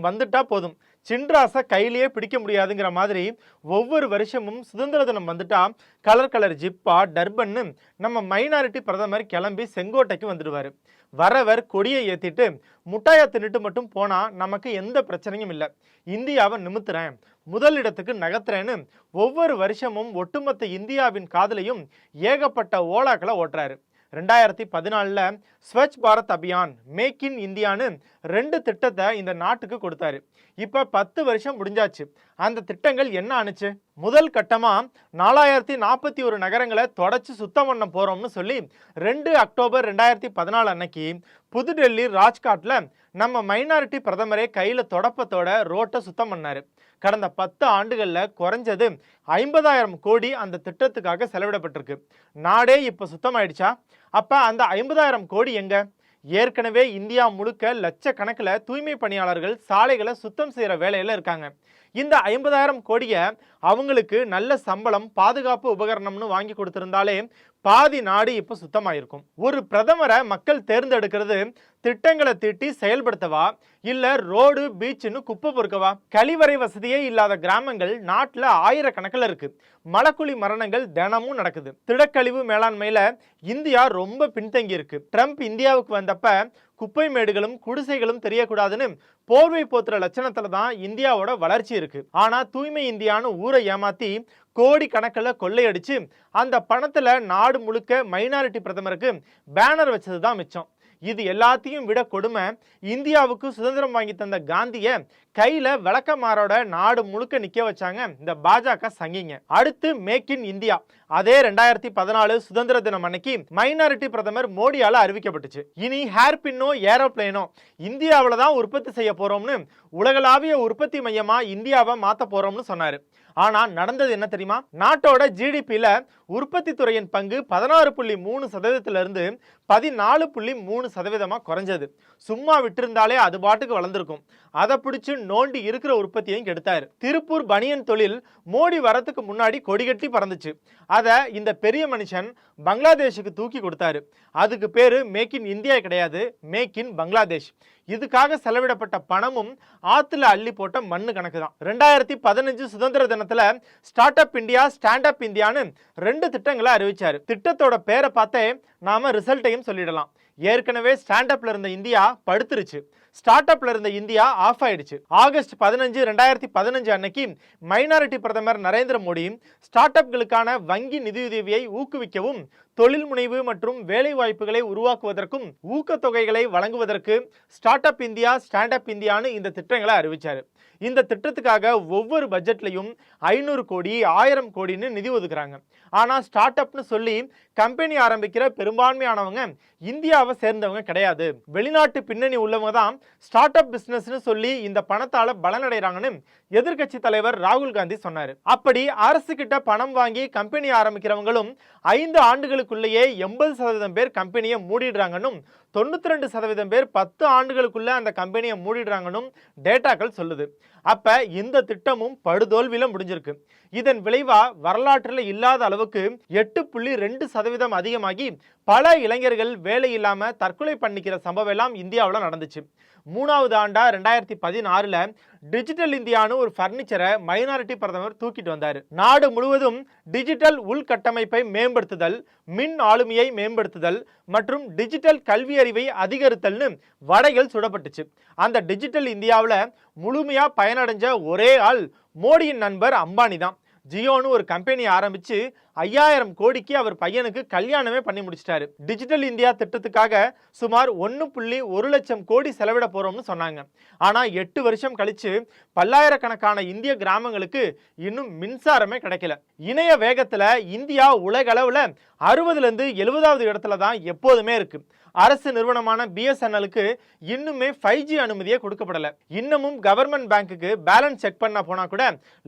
தினம் வந்துட்டா போதும். சின்ராசை கையிலேயே பிடிக்க முடியாதுங்கிற மாதிரி ஒவ்வொரு வருஷமும் சுதந்திர தினம் வந்துட்டா கலர் கலர் ஜிப்பா டர்பன்னு நம்ம மைனாரிட்டி பிரதமர் கிளம்பி செங்கோட்டைக்கு வந்துடுவார். வரவர் கொடியை ஏற்றிட்டு முட்டாயை தின்னுட்டு மட்டும் போனால் நமக்கு எந்த பிரச்சனையும் இல்லை. இந்தியாவை நிமித்துறேன் முதல் இடத்துக்கு நகர்த்துறேன்னு ஒவ்வொரு வருஷமும் ஒட்டுமொத்த இந்தியாவின் காதலையும் ஏகப்பட்ட ஓலாக்களை ஓட்டுறாரு. ரெண்டாயிரத்தி பதினாலில் ஸ்வச் பாரத் அபியான் மேக் இன் இந்தியான்னு ரெண்டு திட்டத்தை இந்த நாட்டுக்கு கொடுத்தாரு. இப்போ பத்து வருஷம் முடிஞ்சாச்சு. அந்த திட்டங்கள் என்ன ஆனுச்சு முதல் கட்டமாக நாலாயிரத்தி நாற்பத்தி ஒரு நகரங்களை தொடச்சி சுத்தம் பண்ண போகிறோம்னு சொல்லி ரெண்டு அக்டோபர் ரெண்டாயிரத்தி பதினாலு அன்னைக்கு புதுடெல்லி ராஜ்காட்டில் நம்ம மைனாரிட்டி பிரதமரே கையில் தொடப்பத்தோட ரோட்டை சுத்தம் பண்ணாரு. கடந்த பத்து ஆண்டுகளில் குறைஞ்சது ஐம்பதாயிரம் கோடி அந்த திட்டத்துக்காக செலவிடப்பட்டிருக்கு. நாடே இப்போ சுத்தமாயிடுச்சா? அப்போ அந்த ஐம்பதாயிரம் கோடி எங்கே? ஏற்கனவே இந்தியா முழுக்க லட்சக்கணக்கில் தூய்மை பணியாளர்கள் சாலைகளை சுத்தம் செய்கிற வேலையில் இருக்காங்க. இந்த ஐம்பதாயிரம் கோடியை அவங்களுக்கு நல்ல சம்பளம் பாதுகாப்பு உபகரணம்னு வாங்கி கொடுத்துருந்தாலே பாதி நாடு இப்போ சுத்தமாயிருக்கும். ஒரு பிரதமரை மக்கள் தேர்ந்தெடுக்கிறது திட்டங்களை தீட்டி செயல்படுத்தவா? இல்ல ரோடு பீச்சுன்னு குப்பை பொறுக்கவா? கழிவறை வசதியே இல்லாத கிராமங்கள் நாட்டில் ஆயிரக்கணக்கில் இருக்கு. மலக்குழி மரணங்கள் தினமும் நடக்குது. திடக்கழிவு மேலாண்மையில இந்தியா ரொம்ப பின்தங்கி இருக்கு ட்ரம்ப் இந்தியாவுக்கு வந்தப்ப குப்பை மேடுகளும் குடிசைகளும் தெரியக்கூடாதுன்னு போர்வை போத்துற லட்சணத்துல தான் இந்தியாவோட வளர்ச்சி இருக்கு. ஆனா தூய்மை இந்தியான்னு ஊரை ஏமாத்தி கோடி கணக்கில் கொள்ளையடிச்சு அந்த பணத்துல நாடு முழுக்க மைனாரிட்டி பிரதமருக்கு பேனர் வச்சது தான் மிச்சம். இது எல்லாத்தையும் விட கொடுமை இந்தியாவுக்கு சுதந்திரம் வாங்கி தந்த காந்தியை கையில விளக்கமாரோட நாடு முழுக்க நிக்க வச்சாங்க இந்த பாஜக சங்கிங்க. அடுத்து மேக் இன் இந்தியா அதே ரெண்டாயிரத்தி பதினாலு சுதந்திர தினம் அன்னைக்கு மைனாரிட்டி பிரதமர் மோடியால அறிவிக்கப்பட்டுச்சு. இனி ஹேர் பின்னோ ஏரோப்ளேனோ இந்தியாவில் தான் உற்பத்தி செய்ய போறோம்னு உலகளாவிய உற்பத்தி மையமா இந்தியாவை மாத்த போறோம்னு சொன்னாரு. ஆனா நடந்தது என்ன தெரியுமா? நாட்டோட ஜிடிபியில உற்பத்தி துறையின் பங்கு பதினாறு புள்ளி மூணு சதவீதத்திலிருந்து பதினாலு புள்ளி மூணு சதவீதமா குறைஞ்சது. சும்மா விட்டிருந்தாலே அது பாட்டுக்கு வளர்ந்துருக்கும். அதை பிடிச்சு நோண்டி இருக்கிற உற்பத்தியையும் கெடுத்தாரு. திருப்பூர் பனியன் தொழில் மோடி வரத்துக்கு முன்னாடி கொடிகட்டி பறந்துச்சு. அதை இந்த பெரிய மனுஷன் பங்களாதேஷுக்கு தூக்கி கொடுத்தாரு. அதுக்கு பேரு மேக் இன் இந்தியா கிடையாது மேக் இன் பங்களாதேஷ் இதுக்காக செலவிடப்பட்ட பணமும் ஆற்றுல அள்ளி போட்ட மண்ணு கணக்கு தான் ரெண்டாயிரத்தி பதினஞ்சு சுதந்திர தினத்தில் start up India stand up இந்தியான்னு ரெண்டு திட்டங்களை அறிவிச்சார். திட்டத்தோட பேரை பார்த்தே நாம ரிசல்ட்டையும் சொல்லிடலாம். ஏற்கனவே ஸ்டாண்ட் அப்ல இருந்த இந்தியா படுத்துருச்சு. ஸ்டார்ட் அப்ல இருந்த இந்தியா ஆஃப் ஆயிடுச்சு. ஆகஸ்ட் பதினஞ்சு ரெண்டாயிரத்தி பதினஞ்சு அன்னைக்கு மைனாரிட்டி பிரதமர் நரேந்திர மோடி ஸ்டார்ட் அப்களுக்கான வங்கி நிதியுதவியை ஊக்குவிக்கவும் தொழில் முனைவு மற்றும் வேலை வாய்ப்புகளை உருவாக்குவதற்கும் ஊக்கத்தொகைகளை வழங்குவதற்கு start up India stand up இந்தியான்னு இந்த திட்டங்களை அறிவிச்சாரு. இந்த திட்டத்துக்காக ஒவ்வொரு பட்ஜெட்லையும் ஐநூறு கோடி ஆயிரம் கோடின்னு நிதி ஒதுக்குறாங்க. ஆனால் ஸ்டார்ட் அப்னு சொல்லி கம்பெனி ஆரம்பிக்கிற பெரும்பான்மையானவங்க இந்தியாவை சேர்ந்தவங்க கிடையாது. வெளிநாட்டு பின்னணி உள்ளவங்க தான் ஸ்டார்ட் அப் பிஸ்னஸ்னு சொல்லி இந்த பணத்தால் பலனடைகிறாங்கன்னு எதிர்க்கட்சி தலைவர் ராகுல் காந்தி சொன்னார். அப்படி அரசு கிட்ட பணம் வாங்கி கம்பெனி ஆரம்பிக்கிறவங்களும் ஐந்து ஆண்டுகளுக்குள்ளேயே எண்பது சதவீதம் பேர் கம்பெனியை மூடிடுறாங்கன்னும் தொண்ணூத்தி ரெண்டு சதவீதம் பேர் பத்து ஆண்டுகளுக்குள்ள அந்த கம்பெனியை மூடிடுறாங்கன்னும் டேட்டாக்கள் சொல்லுது. அப்ப இந்த திட்டமும் படுதோல்வியில முடிஞ்சிருக்கு. இதன் விளைவா வரலாற்றில் இல்லாத அளவுக்கு எட்டு புள்ளி ரெண்டு சதவீதம் அதிகமாகி பல இளைஞர்கள் வேலை இல்லாமல் தற்கொலை பண்ணிக்கிற சம்பவம் எல்லாம் இந்தியாவில் நடந்துச்சு. மூணாவது ஆண்டா ரெண்டாயிரத்தி பதினாறுல டிஜிட்டல் இந்தியான்னு ஒரு ஃபர்னிச்சரை மைனாரிட்டி பிரதமர் தூக்கிட்டு வந்தார். நாடு முழுவதும் டிஜிட்டல் உள்கட்டமைப்பை மேம்படுத்துதல் மின் ஆளுமையை மேம்படுத்துதல் மற்றும் டிஜிட்டல் கல்வி அறிவை அதிகரித்தல்னு வடைகள் சுடப்பட்டுச்சு. அந்த டிஜிட்டல் இந்தியாவில் முழுமையாக பயனடைஞ்ச ஒரே ஆள் மோடியின் நண்பர் அம்பானி தான் ஜியோன்னு ஒரு கம்பெனி ஆரம்பித்து ஐயாயிரம் கோடிக்கு அவர் பையனுக்கு கல்யாணமே பண்ணி முடிச்சிட்டாரு. டிஜிட்டல் இந்தியா திட்டத்துக்காக சுமார் ஒன்று புள்ளி ஒரு லட்சம் கோடி செலவிட போகிறோம்னு சொன்னாங்க. ஆனால் எட்டு வருஷம் கழித்து பல்லாயிரக்கணக்கான இந்திய கிராமங்களுக்கு இன்னும் மின்சாரமே கிடைக்கல. இணைய வேகத்தில் இந்தியா உலகளவில் அறுபதுலேருந்து எழுபதாவது இடத்துல தான் எப்போதுமே இருக்குது அரசு நிறுவனமான பிஎஸ்என்எலுக்கு இன்னுமே ஃபைவ் ஜி அனுமதியே கொடுக்கப்படலை. இன்னமும் கவர்மெண்ட் பேங்க்குக்கு பேலன்ஸ் செக் பண்ண போனால் கூட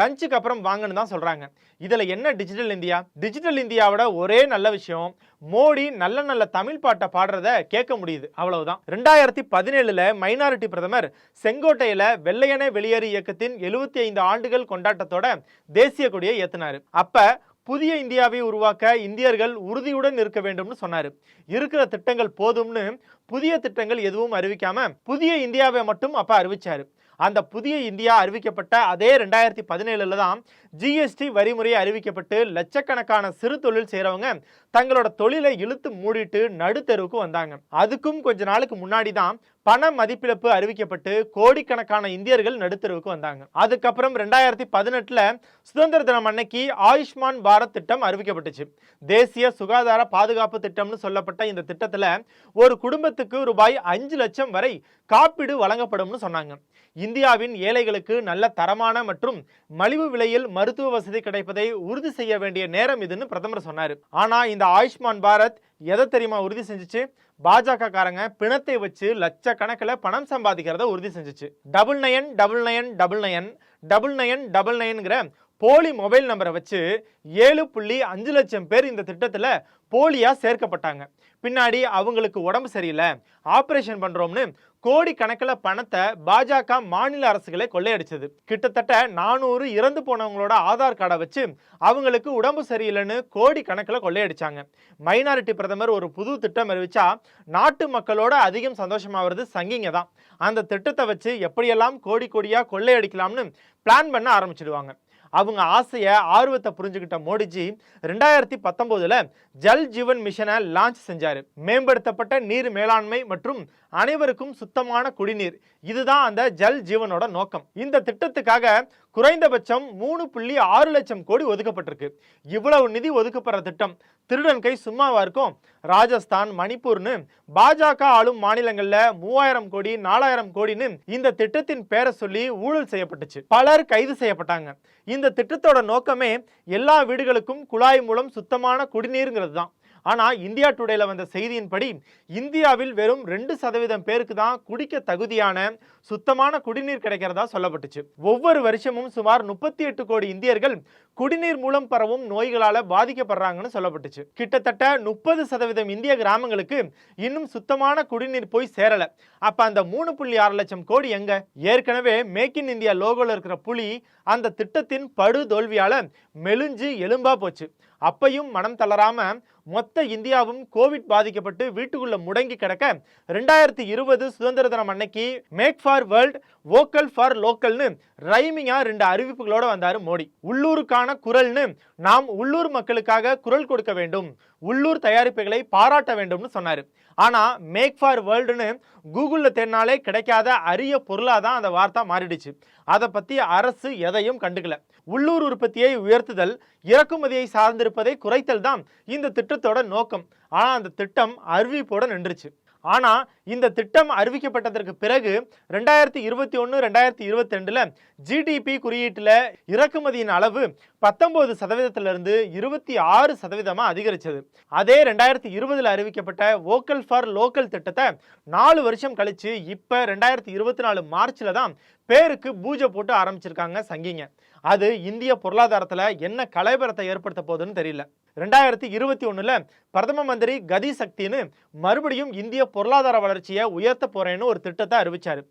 லஞ்சுக்கு அப்புறம் வாங்கன்னு தான் சொல்கிறாங்க இதில் என்ன டிஜிட்டல் இந்தியா? டிஜிட்டல் இந்தியாவோட ஒரே நல்ல விஷயம் மோடி நல்ல நல்ல தமிழ் பாட்டை பாடுறத கேட்க முடியுது. அவ்வளவுதான். ரெண்டாயிரத்தி பதினேழுல மைனாரிட்டி பிரதமர் செங்கோட்டையில வெள்ளையனே வெளியேறு இயக்கத்தின் எழுபத்தி ஐந்து ஆண்டுகள் கொண்டாட்டத்தோட தேசிய கொடியை ஏத்தினாரு. அப்ப புதிய இந்தியாவை உருவாக்க இந்தியர்கள் உறுதியுடன் இருக்க வேண்டும்னு சொன்னார். இருக்கிற திட்டங்கள் போதும்னு புதிய திட்டங்கள் எதுவும் அறிவிக்காம புதிய இந்தியாவை மட்டும் அப்ப அறிவிச்சார். அந்த புதிய இந்தியா அறிவிக்கப்பட்ட அதே ரெண்டாயிரத்தி பதினேழுல தான் ஜிஎஸ்டி வரிமுறை அறிவிக்கப்பட்டு லட்சக்கணக்கான சிறு தொழில் செய்கிறவங்க தங்களோட தொழிலை இழுத்து மூடிட்டு நடுத்தெருவுக்கு வந்தாங்க. அதுக்கும் கொஞ்ச நாளுக்கு முன்னாடி தான் பண மதிப்பிழப்பு அறிவிக்கப்பட்டு கோடிக்கணக்கான இந்தியர்கள் நடுத்தருவுக்கு வந்தாங்க. அதுக்கப்புறம் ரெண்டாயிரத்தி பதினெட்டுல சுதந்திர தினம் அன்னைக்கு ஆயுஷ்மான் பாரத் திட்டம் அறிவிக்கப்பட்டுச்சு. தேசிய சுகாதார பாதுகாப்பு திட்டம்னு சொல்லப்பட்ட இந்த திட்டத்துல ஒரு குடும்பத்துக்கு ரூபாய் அஞ்சு லட்சம் வரை காப்பீடு வழங்கப்படும்னு சொன்னாங்க. இந்தியாவின் ஏழைகளுக்கு நல்ல தரமான மற்றும் மலிவு விலையில் மருத்துவ வசதி கிடைப்பதை உறுதி செய்ய வேண்டிய நேரம் இதுன்னு பிரதமர் சொன்னார். ஆனா இந்த ஆயுஷ்மான் பாரத் எதை தெரியுமா உறுதி செஞ்சுச்சு? பாஜக காரங்க பிணத்தை வச்சு லட்சக்கணக்கில் பணம் சம்பாதிக்கிறத உறுதி செஞ்சுச்சு. Double nine double nine double nine double nine double நயன்கிற போலி மொபைல் நம்பரை வச்சு ஏழு புள்ளி அஞ்சு லட்சம் பேர் இந்த திட்டத்தில் போலியாக சேர்க்கப்பட்டாங்க. பின்னாடி அவங்களுக்கு உடம்பு சரியில்லை ஆப்ரேஷன் பண்ணுறோம்னு கோடி கணக்கில் பணத்தை பாஜக மாநில அரசுகளை கொள்ளையடிச்சது. கிட்டத்தட்ட நானூறு இறந்து போனவங்களோட ஆதார் கார்டை வச்சு அவங்களுக்கு உடம்பு சரியில்லைன்னு கோடி கணக்கில் கொள்ளையடிச்சாங்க. மைனாரிட்டி பிரதமர் ஒரு புது திட்டம் அறிவிச்சா நாட்டு மக்களோட அதிகம் சந்தோஷமாகிறது சங்கிங்க தான். அந்த திட்டத்தை வச்சு எப்படியெல்லாம் கோடி கோடியாக கொள்ளையடிக்கலாம்னு பிளான் பண்ண ஆரம்பிச்சிடுவாங்க. அவங்க ஆசையை ஆர்வத்தை புரிஞ்சுக்கிட்ட மோடிஜி ரெண்டாயிரத்தி பத்தொம்போதில் ஜல் ஜீவன் மிஷனை லான்ச் செஞ்சார். மேம்படுத்தப்பட்ட நீர் மேலாண்மை மற்றும் அனைவருக்கும் சுத்தமான குடிநீர். இதுதான் அந்த ஜல் ஜீவனோட நோக்கம். இந்த திட்டத்துக்காக குறைந்தபட்சம் மூணு புள்ளி ஆறு லட்சம் கோடி ஒதுக்கப்பட்டிருக்கு. இவ்வளவு நிதி ஒதுக்கப்படுற திட்டம் திருடன் கை சும்மாவா இருக்கும்? ராஜஸ்தான் மணிப்பூர்னு பாஜக ஆளும் மாநிலங்கள்ல மூவாயிரம் கோடி நாலாயிரம் கோடின்னு இந்த திட்டத்தின் பேரை சொல்லி ஊழல் செய்யப்பட்டுச்சு. பலர் கைது செய்யப்பட்டாங்க. இந்த திட்டத்தோட நோக்கமே எல்லா வீடுகளுக்கும் குழாய் மூலம் சுத்தமான குடிநீருங்கிறது தான் ஆனால் இந்தியா டுடேல வந்த செய்தியின்படி இந்தியாவில் வெறும் ரெண்டு சதவீதம் பேருக்கு தான் குடிக்க தகுதியான சுத்தமான குடிநீர் கிடைக்கிறதா சொல்லப்பட்டுச்சு. ஒவ்வொரு வருஷமும் சுமார் முப்பத்தி எட்டு கோடி இந்தியர்கள் குடிநீர் மூலம் பரவும் நோய்களால பாதிக்கப்படுறாங்கன்னு சொல்லப்பட்டுச்சு. கிட்டத்தட்ட முப்பது சதவீதம் இந்திய கிராமங்களுக்கு இன்னும் சுத்தமான குடிநீர் போய் சேரல. அப்ப அந்த மூணு புள்ளி ஆறு லட்சம் கோடி எங்க? ஏற்கனவே மேக் இன் இந்தியா லோகோல இருக்கிற புலி அந்த திட்டத்தின் படு தோல்வியால மெலிஞ்சு எலும்பா போச்சு. அப்பையும் மனம் தளராம மொத்த இந்தியாவும் கோவிட் பாதிக்கப்பட்டு வீட்டுக்குள்ள முடங்கி கிடக்க ரெண்டாயிரத்தி இருபது சுதந்திர தினம் அன்னைக்கு make for world vocal for லோக்கல்னு ரைமிங்கா ரெண்டு அறிவிப்புகளோட வந்தாரு மோடி. உள்ளூருக்கான குரல்னு நாம் உள்ளூர் மக்களுக்காக குரல் கொடுக்க வேண்டும். உள்ளூர் தயாரிப்புகளை பாராட்ட வேண்டும்னு சொன்னாரு. ஆனா மேக் ஃபார் வேர்ல்டுன்னு கூகுளில் தேடினாலே கிடைக்காத அரிய பொருளாக தான் அந்த வார்த்தை மாறிடுச்சு. அதை பற்றி அரசு எதையும் கண்டுக்கல. உள்ளூர் உற்பத்தியை உயர்த்துதல் இறக்குமதியை சார்ந்திருப்பதை குறைத்தல் தான் இந்த திட்டத்தோட நோக்கம். ஆனால் அந்த திட்டம் அறிவிப்போட நின்றுச்சு. ஆனால் இந்த திட்டம் அறிவிக்கப்பட்டதற்கு பிறகு ரெண்டாயிரத்தி இருபத்தி ஒன்று ரெண்டாயிரத்தி இருபத்தி ரெண்டில் ஜிடிபி குறியீட்டில் இறக்குமதியின் அளவு பத்தொம்போது சதவீதத்திலிருந்து இருபத்தி ஆறு சதவீதமாக அதிகரித்தது அதே ரெண்டாயிரத்தி இருபதில் அறிவிக்கப்பட்ட வோக்கல் ஃபார் லோக்கல் திட்டத்தை நாலு வருஷம் கழித்து இப்போ ரெண்டாயிரத்தி இருபத்தி நாலு மார்ச்சில் தான் பேருக்கு பூஜை போட்டு ஆரம்பிச்சிருக்காங்க சங்கிங்க. அது இந்திய பொருளாதாரத்தில் என்ன கலைபரத்தை ஏற்படுத்த போகுதுன்னு தெரியல. ரெண்டாயிரத்தி இருபத்தி ஒன்றில் பிரதம மந்திரி கதி சக்தின்னு மறுபடியும் இந்திய பொருளாதார வளர்ச்சியை உயர்த்த போகிறேன்னு ஒரு திட்டத்தை அறிவிச்சாரு.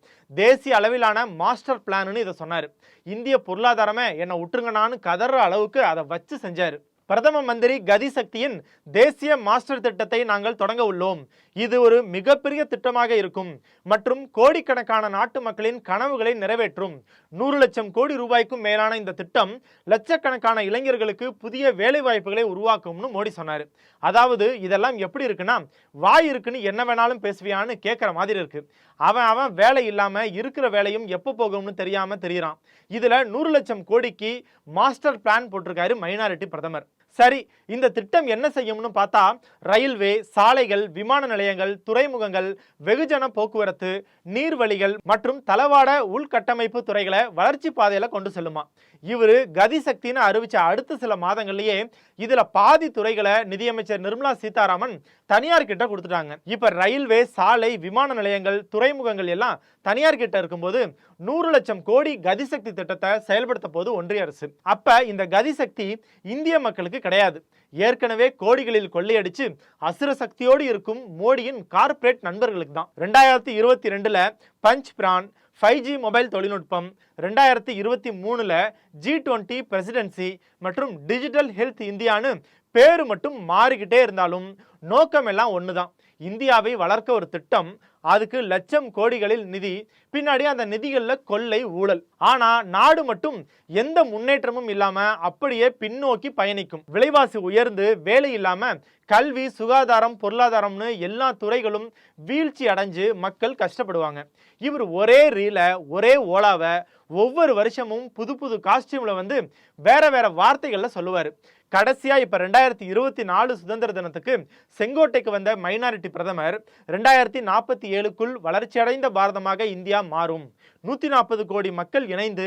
தேசிய அளவிலான மாஸ்டர் பிளான்னு இதை சொன்னார். இந்திய பொருளாதாரமே என்னை விட்டுருங்கனான்னு கதற அளவுக்கு அதை வச்சு செஞ்சார். பிரதம மந்திரி கதி சக்தியின் தேசிய மாஸ்டர் திட்டத்தை நாங்கள் தொடங்க உள்ளோம். இது ஒரு மிகப்பெரிய திட்டமாக இருக்கும். மற்றும் கோடிக்கணக்கான நாட்டு மக்களின் கனவுகளை நிறைவேற்றும். நூறு லட்சம் கோடி ரூபாய்க்கும் மேலான இந்த திட்டம் லட்சக்கணக்கான இளைஞர்களுக்கு புதிய வேலை வாய்ப்புகளை உருவாக்கும்னு மோடி சொன்னார். அதாவது இதெல்லாம் எப்படி இருக்குன்னா வாய் இருக்குன்னு என்ன வேணாலும் பேசுவியான்னு கேட்குற மாதிரி இருக்கு. அவன் அவன் வேலை இல்லாமல் இருக்கிற வேலையும் எப்போ போகும்னு தெரியாமல் தெரியறான். இதில் நூறு லட்சம் கோடிக்கு மாஸ்டர் பிளான் போட்டிருக்காரு மைனாரிட்டி பிரதமர். சரி இந்த திட்டம் என்ன செய்யும்னு பார்த்தா ரயில்வே சாலைகள் விமான நிலையங்கள் துறைமுகங்கள் வெகுஜன போக்குவரத்து நீர்வழிகள் மற்றும் தளவாட உள்கட்டமைப்பு துறைகளை வளர்ச்சி பாதையில் கொண்டு செல்லுமா. இவர் கதி சக்தின்னு அறிவிச்ச அடுத்த சில மாதங்கள்லேயே இதில் பாதி துறைகளை நிதியமைச்சர் நிர்மலா சீதாராமன் தனியார் கிட்ட கொடுத்துட்டாங்க. இப்போ ரயில்வே சாலை விமான நிலையங்கள் துறைமுகங்கள் எல்லாம் தனியார் கிட்ட இருக்கும்போது நூறு லட்சம் கோடி கதிசக்தி திட்டத்தை செயல்படுத்த போது ஒன்றிய அரசு. அப்ப இந்த கதிசக்தி இந்திய மக்களுக்கு கிடையாது. ஏற்கனவே கோடிகளில் கொள்ளையடிச்சு அசுர சக்தியோடு இருக்கும் மோடியின் கார்ப்பரேட் நண்பர்களுக்கு தான். ரெண்டாயிரத்தி இருபத்தி ரெண்டுல Panch Pran five G mobile தொழில்நுட்பம் ரெண்டாயிரத்தி இருபத்தி மூணுல ஜி டுவெண்ட்டி பிரசிடென்சி மற்றும் டிஜிட்டல் ஹெல்த் இந்தியான்னு பேரு மட்டும் மாறிக்கிட்டே இருந்தாலும் நோக்கம் எல்லாம் ஒன்று தான் இந்தியாவை வளர்க்க ஒரு திட்டம் அதுக்கு லட்சம் கோடிகளில் நிதி. பின்னாடி அந்த நிதிகளில் கொள்ளை ஊழல். ஆனால் நாடு மட்டும் எந்த முன்னேற்றமும் இல்லாமல் அப்படியே பின்னோக்கி பயணிக்கும். விலைவாசி உயர்ந்து வேலை இல்லாமல் கல்வி சுகாதாரம் பொருளாதாரம்னு எல்லா துறைகளும் வீழ்ச்சி அடைஞ்சு மக்கள் கஷ்டப்படுவாங்க. இவர் ஒரே ரீல ஒரே ஓலாவை ஒவ்வொரு வருஷமும் புது புது காஸ்டியூமில் வந்து வேற வேற வார்த்தைகளில் சொல்லுவார். கடைசியா இப்ப ரெண்டாயிரத்தி இருபத்தி நாலு சுதந்திர தினத்துக்கு செங்கோட்டைக்கு வந்த மைனாரிட்டி பிரதமர் ரெண்டாயிரத்தி நாற்பத்தி ஏழுக்குள் வளர்ச்சியடைந்த பாரதமாக இந்தியா மாறும். நூத்தி நாற்பது கோடி மக்கள் இணைந்து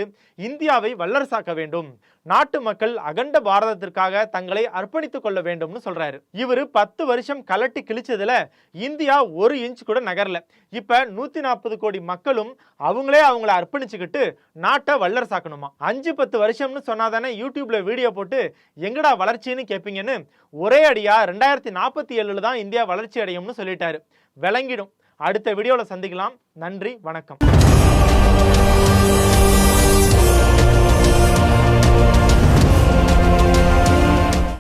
இந்தியாவை வல்லரசாக்க வேண்டும். நாட்டு மக்கள் அகண்ட பாரதத்திற்காக தங்களை அர்ப்பணித்துக் கொள்ள வேண்டும்னு சொல்றாரு. இவரு பத்து வருஷம் கலட்டி கிழிச்சதுல இந்தியா ஒரு இன்ச் கூட நகரல. இப்ப நூத்தி நாற்பது கோடி மக்களும் அவங்களே அவங்கள அர்ப்பணிச்சுக்கிட்டு நாட்டை வல்லரசாக்கணுமா? அஞ்சு பத்து வருஷம்னு சொன்னாதானே யூடியூப்ல வீடியோ போட்டு எங்கடா வளர்ச்சின்னு கேட்பீங்கன்னு ஒரே அடியாக ரெண்டாயிரத்தி நாற்பத்தி ஏழில் தான் இந்தியா வளர்ச்சி அடையும்னு சொல்லிட்டாரு. விளங்கிடும். அடுத்த வீடியோவில் சந்திக்கலாம். நன்றி வணக்கம்.